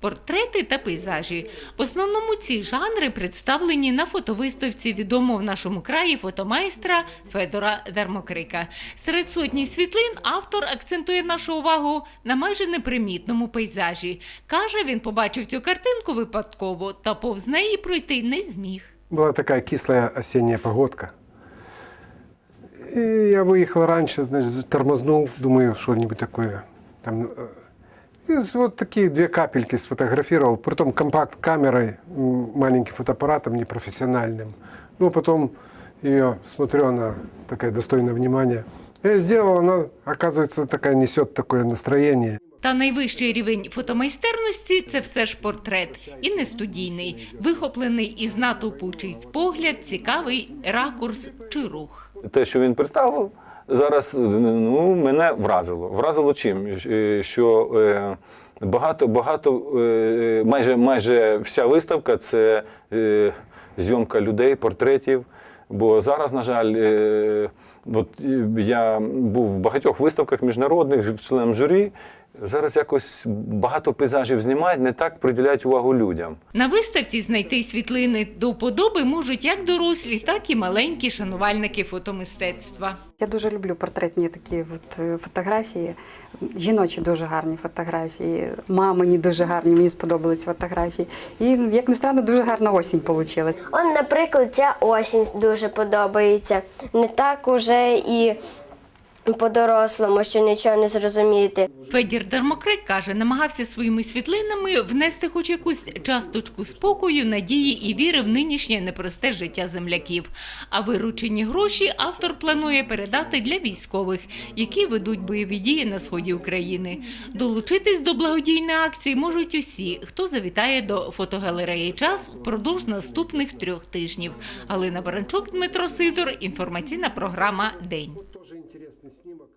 Портрети та пейзажі. В основному ці жанри представлені на фотовиставці відомого в нашому краї фотомайстра Федора Дармокрика. Серед сотні світлин автор акцентує нашу увагу на майже непримітному пейзажі. Каже, він побачив цю картинку випадково та повз неї пройти не зміг. Была такая кислая осенняя погодка. И я выехал раньше, значит, тормознул, думаю, что-нибудь такое. Там, э, и вот такие две капельки сфотографировал, притом компакт-камерой, маленьким фотоаппаратом непрофессиональным. Ну, потом ее смотрю, она такая достойная внимания. Я сделал, она, оказывается, такая несет такое настроение. Та найвищий рівень фотомайстерності це все ж портрет, і не студійний, вихоплений із натовпу чийсь погляд, цікавий ракурс чи рух. Те, що він представив, зараз ну, мене вразило. Вразило чим? Е, Що е, багато, багато, е, майже, майже вся виставка це е, зйомка людей, портретів. Бо зараз, на жаль, е, от е, я був в багатьох виставках міжнародних, членом журі. Зараз якось багато пейзажів знімають, не так приділяють увагу людям. На виставці знайти світлини до вподоби можуть як дорослі, так і маленькі шанувальники фотомистецтва. Я дуже люблю портретні такі от е, фотографії. Жіночі дуже гарні фотографії, мамині дуже гарні, мені сподобались фотографії. І, як не странно, дуже гарна осінь вийшла. Он, наприклад, ця осінь дуже подобається. Не так уже і по-дорослому, що нічого не зрозуміти. Федір Дармокрик каже, намагався своїми світлинами внести хоч якусь часточку спокою, надії і віри в нинішнє непросте життя земляків. А виручені гроші автор планує передати для військових, які ведуть бойові дії на сході України. Долучитись до благодійної акції можуть усі, хто завітає до фотогалереї час впродовж наступних трьох тижнів. Галина Баранчук, Дмитро Сидор, інформаційна програма День. Тоже интересный снимок.